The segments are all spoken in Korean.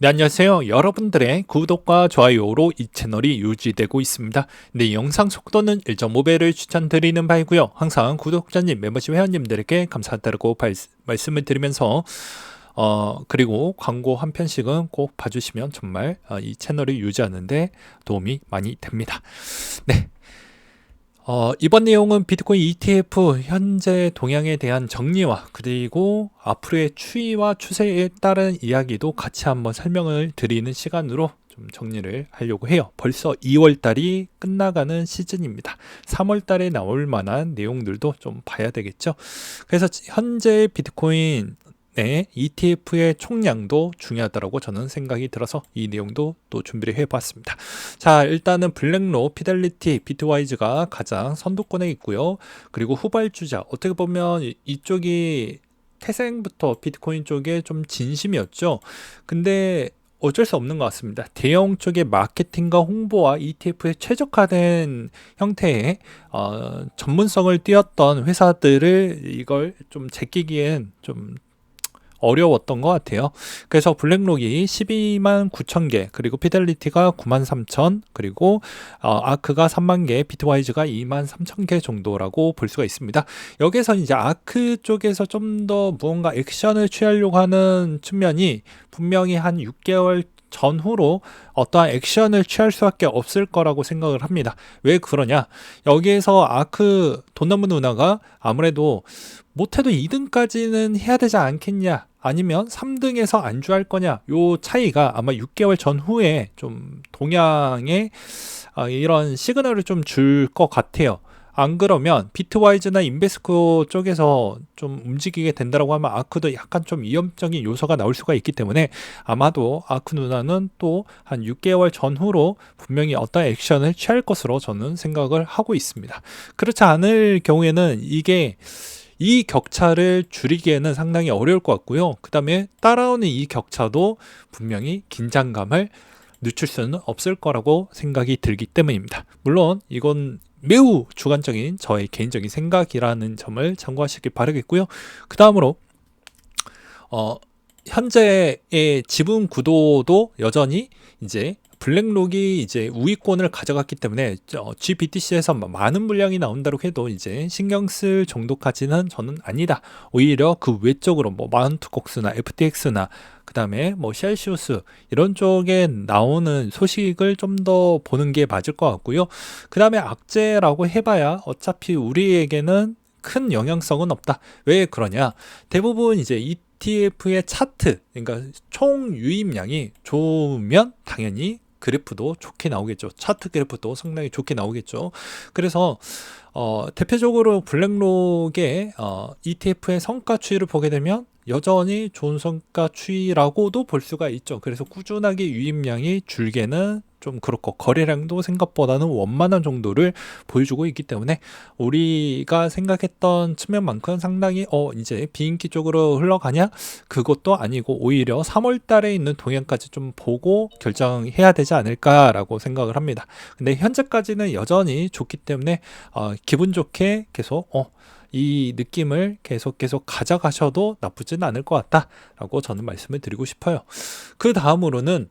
네, 안녕하세요. 여러분들의 구독과 좋아요로 이 채널이 유지되고 있습니다. 네, 영상 속도는 1.5배를 추천드리는 바이고요. 항상 구독자님, 멤버십 회원님들에게 감사하다고 발, 말씀을 드리면서 어, 그리고 광고 한 편씩은 꼭 봐주시면 정말 어, 이 채널을 유지하는데 도움이 많이 됩니다. 네, 어, 이번 내용은 비트코인 ETF 현재 동향에 대한 정리와 그리고 앞으로의 추이와 추세에 따른 이야기도 같이 한번 설명을 드리는 시간으로 좀 정리를 하려고 해요. 벌써 2월 달이 끝나가는 시즌입니다. 3월 달에 나올 만한 내용들도 좀 봐야 되겠죠. 그래서 현재 비트코인 네, ETF의 총량도 중요하다고 저는 생각이 들어서 이 내용도 또 준비를 해봤습니다. 자, 일단은 블랙로, 피델리티, 비트와이즈가 가장 선두권에 있고요. 그리고 후발주자, 어떻게 보면 이쪽이 태생부터 비트코인 쪽에 좀 진심이었죠. 근데 어쩔 수 없는 것 같습니다. 대형 쪽의 마케팅과 홍보와 ETF에 최적화된 형태의 어, 전문성을 띄었던 회사들을 이걸 좀 제끼기엔 좀 어려웠던 것 같아요. 그래서 블랙록이 12만 9천 개, 그리고 피델리티가 9만 3천, 그리고 어, 아크가 3만 개, 비트와이즈가 2만 3천 개 정도라고 볼 수가 있습니다. 여기서 이제 아크 쪽에서 좀 더 무언가 액션을 취하려고 하는 측면이 분명히 한 6개월 전후로 어떠한 액션을 취할 수밖에 없을 거라고 생각을 합니다. 왜 그러냐? 여기에서 아크 돈나무 누나가 아무래도 못해도 2등까지는 해야 되지 않겠냐? 아니면 3등에서 안주할 거냐? 요 차이가 아마 6개월 전후에 좀 동향에 아, 이런 시그널을 좀 줄 것 같아요. 안 그러면 비트와이즈나 인베스코 쪽에서 좀 움직이게 된다라고 하면 아크도 약간 좀 위험적인 요소가 나올 수가 있기 때문에 아마도 아크 누나는 또 한 6개월 전후로 분명히 어떤 액션을 취할 것으로 저는 생각을 하고 있습니다. 그렇지 않을 경우에는 이게 이 격차를 줄이기에는 상당히 어려울 것 같고요. 그 다음에 따라오는 이 격차도 분명히 긴장감을 늦출 수는 없을 거라고 생각이 들기 때문입니다. 물론 이건 매우 주관적인 저의 개인적인 생각이라는 점을 참고하시길 바라겠고요. 그 다음으로 어, 현재의 지분 구도도 여전히 이제 블랙록이 이제 우위권을 가져갔기 때문에 GBTC에서 많은 물량이 나온다고 해도 이제 신경 쓸 정도까지는 저는 아니다. 오히려 그 외적으로 뭐 마운트콕스나 FTX나 그 다음에 뭐 셀시우스 이런 쪽에 나오는 소식을 좀 더 보는 게 맞을 것 같고요. 그 다음에 악재라고 해봐야 어차피 우리에게는 큰 영향성은 없다. 왜 그러냐? 대부분 이제 ETF의 차트, 그러니까 총 유입량이 좋으면 당연히 그래프도 좋게 나오겠죠. 차트 그래프도 상당히 좋게 나오겠죠. 그래서 어, 대표적으로 블랙록의 어, ETF의 성과 추이를 보게 되면 여전히 좋은 성과 추이라고도 볼 수가 있죠. 그래서 꾸준하게 유입량이 줄게는 좀 그렇고 거래량도 생각보다는 원만한 정도를 보여주고 있기 때문에 우리가 생각했던 측면만큼 상당히 어 이제 비인기 쪽으로 흘러가냐 그것도 아니고 오히려 3월 달에 있는 동향까지 좀 보고 결정해야 되지 않을까라고 생각을 합니다. 근데 현재까지는 여전히 좋기 때문에 어 기분 좋게 계속 어 이 느낌을 계속 계속 가져가셔도 나쁘진 않을 것 같다라고 저는 말씀을 드리고 싶어요. 그 다음으로는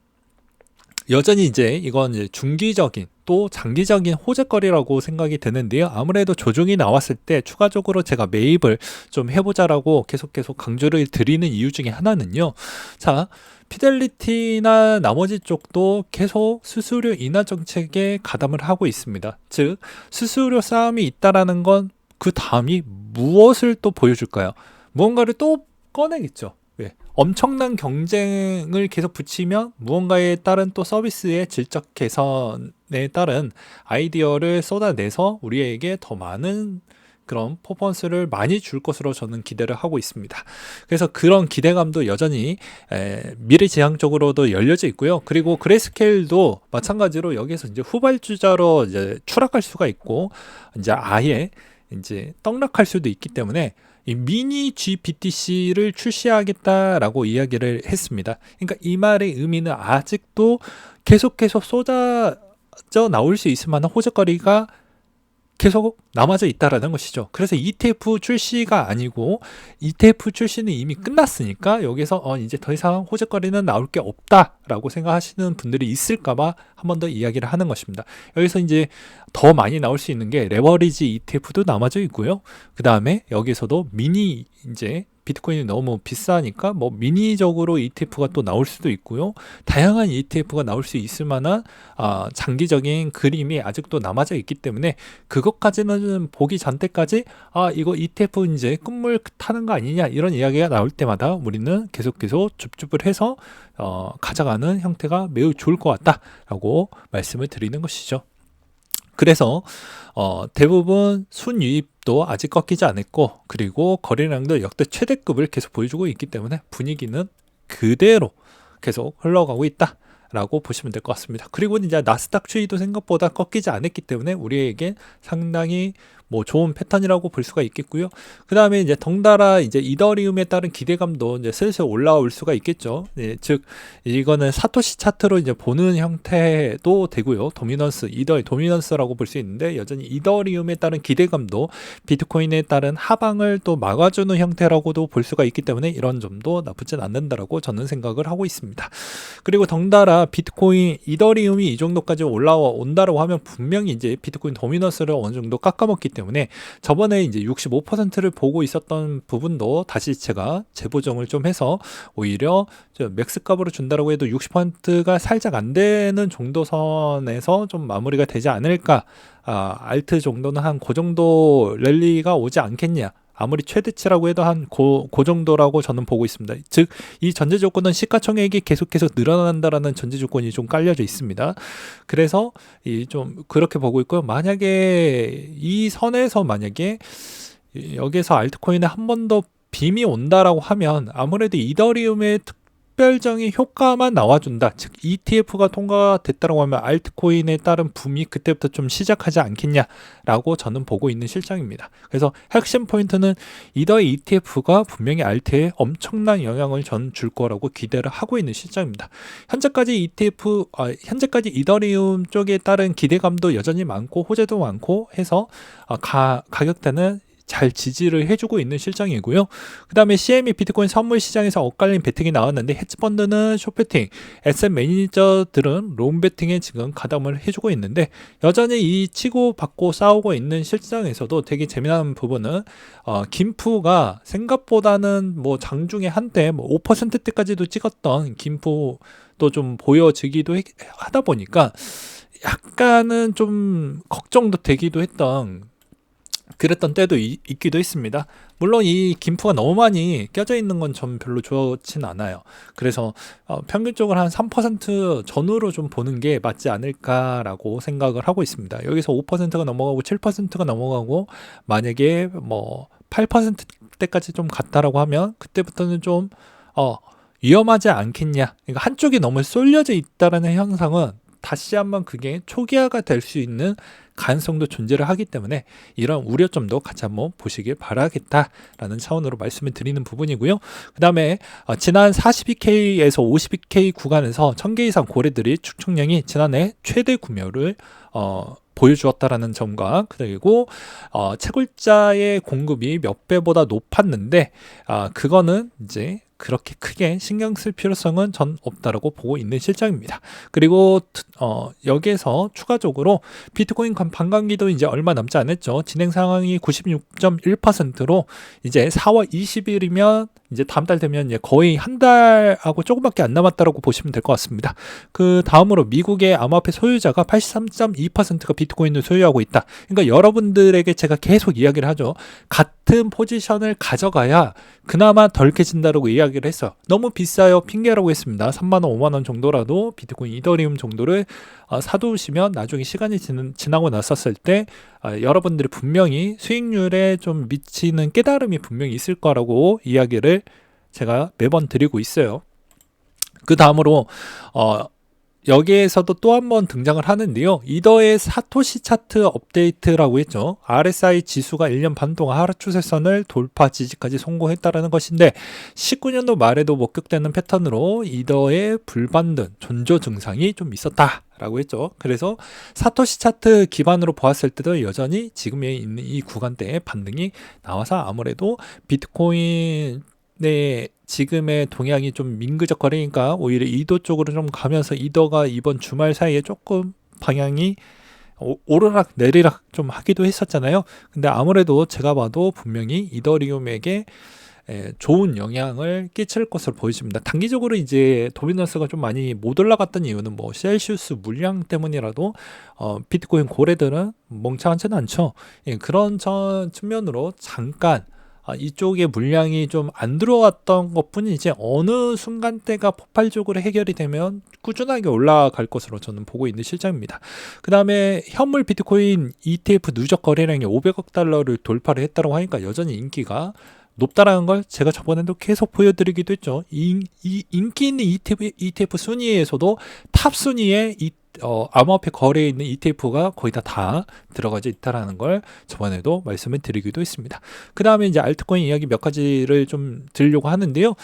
여전히 이제 이건 이제 중기적인 또 장기적인 호재거리라고 생각이 되는데요. 아무래도 조정이 나왔을 때 추가적으로 제가 매입을 좀 해보자라고 계속 계속 강조를 드리는 이유 중에 하나는요. 자, 피델리티나 나머지 쪽도 계속 수수료 인하 정책에 가담을 하고 있습니다. 즉, 수수료 싸움이 있다라는 건 그 다음이 무엇을 또 보여줄까요? 무언가를 또 꺼내겠죠. 왜? 엄청난 경쟁을 계속 붙이면 무언가에 따른 또 서비스의 질적 개선에 따른 아이디어를 쏟아내서 우리에게 더 많은 그런 퍼포먼스를 많이 줄 것으로 저는 기대를 하고 있습니다. 그래서 그런 기대감도 여전히 에, 미래지향적으로도 열려져 있고요. 그리고 그레스케일도 마찬가지로 여기서 이제 후발주자로 이제 추락할 수가 있고 이제 아예 이제 떡락할 수도 있기 때문에 이 미니 GBTC를 출시하겠다라고 이야기를 했습니다. 그러니까 이 말의 의미는 아직도 계속 계속 쏟아져 나올 수 있을 만한 호재거리가 계속 남아져 있다라는 것이죠. 그래서 ETF 출시가 아니고 ETF 출시는 이미 끝났으니까 여기서 어 이제 더 이상 호재거리는 나올 게 없다라고 생각하시는 분들이 있을까봐 한 번 더 이야기를 하는 것입니다. 여기서 이제 더 많이 나올 수 있는 게 레버리지 ETF도 남아져 있고요. 그 다음에 여기서도 미니 이제 비트코인이 너무 비싸니까 뭐 미니적으로 ETF가 또 나올 수도 있고요. 다양한 ETF가 나올 수 있을 만한 아, 장기적인 그림이 아직도 남아져 있기 때문에 그것까지는 보기 전 때까지 아 이거 ETF 이제 끝물 타는 거 아니냐 이런 이야기가 나올 때마다 우리는 계속 계속 줍줍을 해서 어, 가져가는 형태가 매우 좋을 것 같다라고 말씀을 드리는 것이죠. 그래서 어, 대부분 순유입도 아직 꺾이지 않았고 그리고 거래량도 역대 최대급을 계속 보여주고 있기 때문에 분위기는 그대로 계속 흘러가고 있다. 라고 보시면 될 것 같습니다. 그리고 이제 나스닥 추이도 생각보다 꺾이지 않았기 때문에 우리에게 상당히 뭐 좋은 패턴이라고 볼 수가 있겠고요. 그 다음에 이제 덩달아 이제 이더리움에 따른 기대감도 이제 슬슬 올라올 수가 있겠죠. 예, 즉 이거는 사토시 차트로 이제 보는 형태도 되고요. 도미넌스, 이더 도미넌스라고 볼 수 있는데 여전히 이더리움에 따른 기대감도 비트코인에 따른 하방을 또 막아주는 형태라고도 볼 수가 있기 때문에 이런 점도 나쁘진 않는다라고 저는 생각을 하고 있습니다. 그리고 덩달아 비트코인, 이더리움이 이 정도까지 올라와 온다라고 하면 분명히 이제 비트코인 도미넌스를 어느 정도 깎아먹기 때문에 저번에 이제 65%를 보고 있었던 부분도 다시 제가 재보정을 좀 해서 오히려 맥스 값으로 준다라고 해도 60%가 살짝 안 되는 정도 선에서 좀 마무리가 되지 않을까 아, 알트 정도는 한 그 정도 랠리가 오지 않겠냐 아무리 최대치라고 해도 한고그 정도라고 저는 보고 있습니다. 즉, 이 전제 조건은 시가총액이 계속해서 늘어난다라는 전제 조건이 좀 깔려져 있습니다. 그래서 이 좀 그렇게 보고 있고요. 만약에 이 선에서 만약에 여기서 알트코인에 한 번 더 빔이 온다라고 하면 아무래도 이더리움의 특 특별적인 효과만 나와준다. 즉 ETF가 통과됐다고 하면 알트코인에 따른 붐이 그때부터 좀 시작하지 않겠냐라고 저는 보고 있는 실정입니다. 그래서 핵심 포인트는 이더 ETF가 분명히 알트에 엄청난 영향을 전 줄 거라고 기대를 하고 있는 실정입니다. 현재까지 ETF, 아, 현재까지 이더리움 쪽에 따른 기대감도 여전히 많고 호재도 많고 해서 아, 가, 가격대는 잘 지지를 해주고 있는 실정이고요. 그 다음에 CME 비트코인 선물 시장에서 엇갈린 베팅이 나왔는데 헤지펀드는 쇼베팅, SM 매니저들은 롱 베팅에 지금 가담을 해주고 있는데 여전히 이 치고 받고 싸우고 있는 실정에서도 되게 재미난 부분은 어, 김푸가 생각보다는 뭐 장중에 한때 뭐 5%대까지도 찍었던 김푸도 좀 보여지기도 해, 하다 보니까 약간은 좀 걱정도 되기도 했던 그랬던 때도 이, 있기도 했습니다. 물론 이 김프가 너무 많이 껴져 있는 건 전 별로 좋진 않아요. 그래서 어, 평균적으로 한 3% 전후로 좀 보는 게 맞지 않을까라고 생각을 하고 있습니다. 여기서 5%가 넘어가고 7%가 넘어가고 만약에 뭐 8%대까지 좀 갔다라고 하면 그때부터는 좀 어, 위험하지 않겠냐. 그러니까 한쪽이 너무 쏠려져 있다라는 현상은 다시 한번 그게 초기화가 될 수 있는 가능성도 존재를 하기 때문에 이런 우려점도 같이 한번 보시길 바라겠다라는 차원으로 말씀을 드리는 부분이고요. 그 다음에 어, 지난 42K에서 52K 구간에서 1000개 이상 고래들이 축적량이 지난해 최대 구매율을 어, 보여주었다라는 점과 그리고 어, 채굴자의 공급이 몇 배보다 높았는데 아, 그거는 이제 그렇게 크게 신경 쓸 필요성은 전 없다라고 보고 있는 실정입니다. 그리고 어, 여기에서 추가적으로 비트코인 반감기도 이제 얼마 남지 않았죠. 진행 상황이 96.1%로 이제 4월 20일이면 이제 다음 달 되면 이제 거의 한 달하고 조금밖에 안 남았다라고 보시면 될 것 같습니다. 그 다음으로 미국의 암호화폐 소유자가 83.2%가 비트코인을 소유하고 있다. 그러니까 여러분들에게 제가 계속 이야기를 하죠. 같은 포지션을 가져가야 그나마 덜 깨진다라고 이야기를 했어. 너무 비싸요. 핑계라고 했습니다. 3만 원, 5만 원 정도라도 비트코인 이더리움 정도를 어, 사두시면 나중에 시간이 지나고 났었을 때 어, 여러분들이 분명히 수익률에 좀 미치는 깨달음이 분명히 있을 거라고 이야기를 제가 매번 드리고 있어요. 그 다음으로 어 여기에서도 또 한 번 등장을 하는데요. 이더의 사토시 차트 업데이트라고 했죠. RSI 지수가 1년 반 동안 하락 추세선을 돌파 지지까지 성공했다라는 것인데 19년도 말에도 목격되는 패턴으로 이더의 불반등, 존조 증상이 좀 있었다. 라고 했죠. 그래서 사토시 차트 기반으로 보았을 때도 여전히 지금에 있는 이 구간대에 반등이 나와서 아무래도 비트코인 의 지금의 동향이 좀 민그적거리니까 오히려 이도 쪽으로 좀 가면서 이더가 이번 주말 사이에 조금 방향이 오- 오르락 내리락 좀 하기도 했었잖아요. 근데 아무래도 제가 봐도 분명히 이더리움에게 에, 좋은 영향을 끼칠 것으로 보여집니다. 단기적으로 이제 도미너스가 좀 많이 못 올라갔던 이유는 뭐 셀시우스 물량 때문이라도 어, 비트코인 고래들은 멍청하지는 않죠. 예, 그런 저 측면으로 잠깐 아, 이쪽에 물량이 좀 안 들어왔던 것 뿐이지 어느 순간대가 폭발적으로 해결이 되면 꾸준하게 올라갈 것으로 저는 보고 있는 실정입니다. 그 다음에 현물 비트코인 ETF 누적 거래량이 500억 달러를 돌파를 했다고 하니까 여전히 인기가 높다라는 걸 제가 저번에도 계속 보여드리기도 했죠. 이, 이 인기 있는 ETF, ETF 순위에서도 탑 순위에 이, 어, 암호화폐 거래에 있는 ETF가 거의 다 다 들어가져 있다라는 걸 저번에도 말씀을 드리기도 했습니다. 그 다음에 이제 알트코인 이야기 몇 가지를 좀 드리려고 하는데요.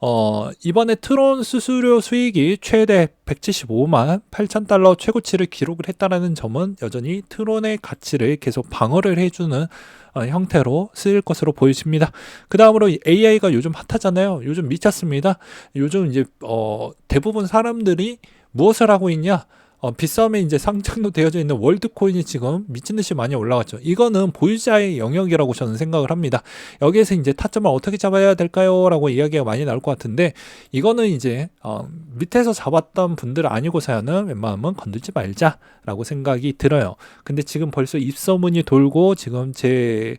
어, 이번에 트론 수수료 수익이 최대 175만 8천 달러 최고치를 기록을 했다라는 점은 여전히 트론의 가치를 계속 방어를 해주는 어, 형태로 쓰일 것으로 보여집니다. 그 다음으로 AI가 요즘 핫하잖아요. 요즘 미쳤습니다. 요즘 이제 어, 대부분 사람들이 무엇을 하고 있냐? 어, 빗썸에 이제 상장도 되어져 있는 월드코인이 지금 미친 듯이 많이 올라갔죠. 이거는 보유자의 영역이라고 저는 생각을 합니다. 여기에서 이제 타점을 어떻게 잡아야 될까요? 라고 이야기가 많이 나올 것 같은데 이거는 이제 어, 밑에서 잡았던 분들 아니고서야는 웬만하면 건들지 말자라고 생각이 들어요. 근데 지금 벌써 입소문이 돌고 지금 제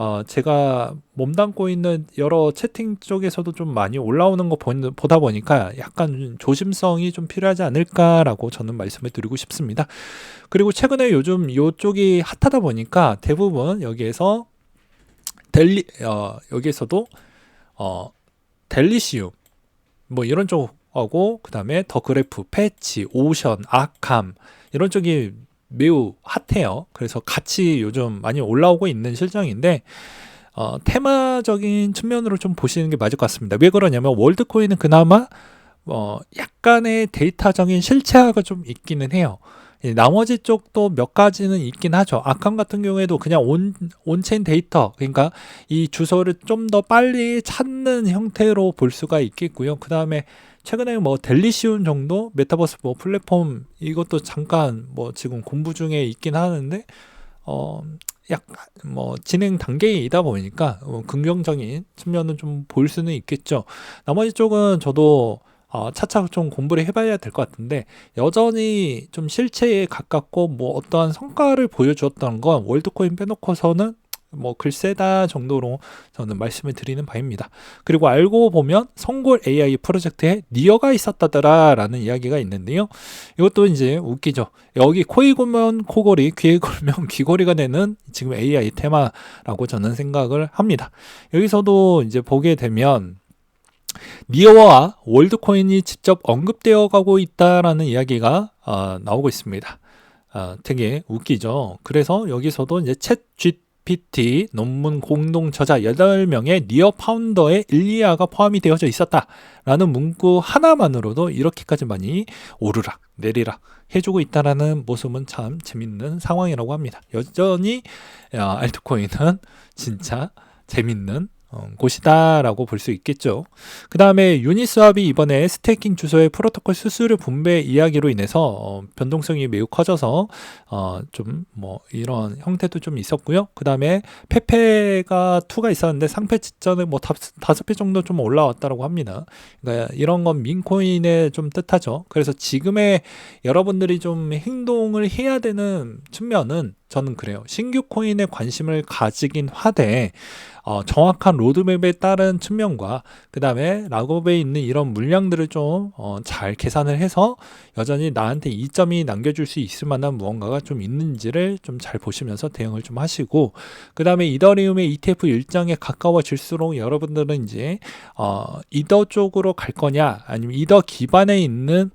어, 제가 몸담고 있는 여러 채팅 쪽에서도 좀 많이 올라오는 거 보, 보다 보니까 약간 조심성이 좀 필요하지 않을까라고 저는 말씀을 드리고 싶습니다. 그리고 최근에 요즘 요쪽이 핫하다 보니까 대부분 여기에서 델리, 어, 여기에서도 어, 델리시움 뭐 이런 쪽하고 그 다음에 더 그래프, 패치, 오션, 아캄 이런 쪽이 매우 핫해요. 그래서 같이 요즘 많이 올라오고 있는 실정인데 어, 테마적인 측면으로 좀 보시는 게 맞을 것 같습니다. 왜 그러냐면 월드코인은 그나마 어, 약간의 데이터적인 실체화가 좀 있기는 해요. 예, 나머지 쪽도 몇 가지는 있긴 하죠. 아캄 같은 경우에도 그냥 온, 온체인 데이터, 그러니까 이 주소를 좀 더 빨리 찾는 형태로 볼 수가 있겠고요. 그 다음에 최근에 뭐 델리시운 정도 메타버스 뭐 플랫폼 이것도 잠깐 뭐 지금 공부 중에 있긴 하는데 어 약간 뭐 진행 단계이다 보니까 어, 긍정적인 측면은 좀볼 수는 있겠죠. 나머지 쪽은 저도 어, 차차 좀 공부를 해봐야 될 것 같은데 여전히 좀 실체에 가깝고 뭐 어떠한 성과를 보여주었던 건 월드코인 빼놓고서는 뭐 글쎄다 정도로 저는 말씀을 드리는 바입니다. 그리고 알고 보면 성골 AI 프로젝트에 니어가 있었다더라라는 이야기가 있는데요. 이것도 이제 웃기죠. 여기 코이 골면 코골이, 귀에 골면 귀골이가 되는 지금 AI 테마라고 저는 생각을 합니다. 여기서도 이제 보게 되면 니어와 월드코인이 직접 언급되어 가고 있다라는 이야기가 어, 나오고 있습니다. 어, 되게 웃기죠. 그래서 여기서도 이제 챗 GPT 논문 공동 저자 8명의 니어 파운더의 일리아가 포함이 되어져 있었다라는 문구 하나만으로도 이렇게까지 많이 오르락 내리락 해주고 있다라는 모습은 참 재밌는 상황이라고 합니다. 여전히 어, 알트코인은 진짜 재밌는 어, 곳이다라고 볼 수 있겠죠. 그 다음에 유니스왑이 이번에 스테이킹 주소의 프로토콜 수수료 분배 이야기로 인해서 어, 변동성이 매우 커져서 어, 좀 뭐 이런 형태도 좀 있었고요. 그 다음에 페페가 2가 있었는데 상패 직전에 뭐 다섯 배 정도 좀 올라왔다고 합니다. 그러니까 이런 건 민코인의 좀 뜻하죠. 그래서 지금의 여러분들이 좀 행동을 해야 되는 측면은 저는 그래요. 신규 코인에 관심을 가지긴 하되 어, 정확한 로드맵에 따른 측면과 그 다음에 락업에 있는 이런 물량들을 좀잘 계산을 해서 여전히 나한테 이점이 남겨줄 수 있을 만한 무언가가 좀 있는지를 좀 잘 보시면서 대응을 좀 하시고 그 다음에 이더리움의 ETF 일정에 가까워질수록 여러분들은 이제 어, 이더 쪽으로 갈 거냐 아니면 이더 기반에 있는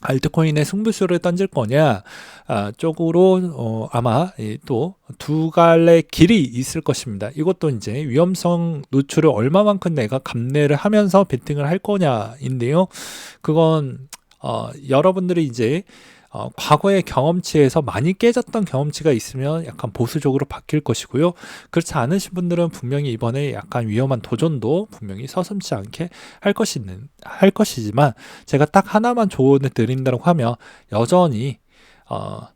알트코인의 승부수를 던질 거냐 아, 쪽으로 어, 아마 또 두 갈래 길이 있을 것입니다. 이것도 이제 위험성 노출을 얼마만큼 내가 감내를 하면서 베팅을 할 거냐인데요. 그건 어, 여러분들이 이제 어, 과거의 경험치에서 많이 깨졌던 경험치가 있으면 약간 보수적으로 바뀔 것이고요. 그렇지 않으신 분들은 분명히 이번에 약간 위험한 도전도 분명히 서슴지 않게 할 것이는 할 것이지만 제가 딱 하나만 조언을 드린다고 하면 여전히 어,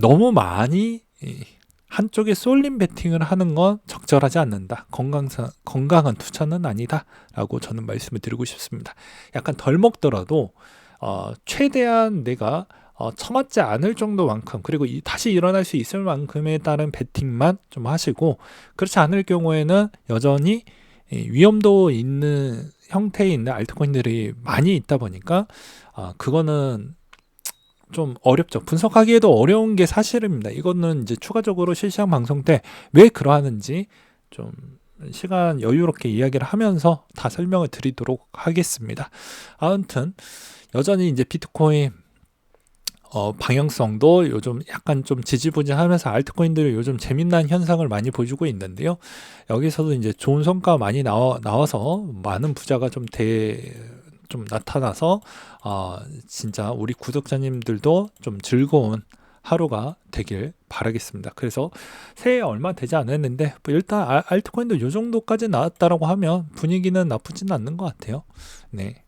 너무 많이 이, 한쪽에 쏠림 베팅을 하는 건 적절하지 않는다. 건강상, 건강한 투자는 아니다 라고 저는 말씀을 드리고 싶습니다. 약간 덜 먹더라도 어, 최대한 내가 어, 처맞지 않을 정도만큼 그리고 이, 다시 일어날 수 있을 만큼에 따른 베팅만 좀 하시고 그렇지 않을 경우에는 여전히 이 위험도 있는 형태에 있는 알트코인들이 많이 있다 보니까 아, 그거는 좀 어렵죠. 분석하기에도 어려운 게 사실입니다. 이거는 이제 추가적으로 실시간 방송 때 왜 그러하는지 좀 시간 여유롭게 이야기를 하면서 다 설명을 드리도록 하겠습니다. 아무튼 여전히 이제 비트코인 어, 방향성도 요즘 약간 좀 지지부진하면서 알트코인들이 요즘 재미난 현상을 많이 보여주고 있는데요. 여기서도 이제 좋은 성과 많이 나와, 나와서 많은 부자가 좀 대, 좀 나타나서, 어, 진짜 우리 구독자님들도 좀 즐거운 하루가 되길 바라겠습니다. 그래서 새해 얼마 되지 않았는데, 뭐 일단 알- 알트코인도 요 정도까지 나왔다라고 하면 분위기는 나쁘지는 않는 것 같아요. 네.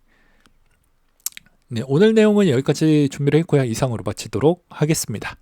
네, 오늘 내용은 여기까지 준비를 했고요. 이상으로 마치도록 하겠습니다.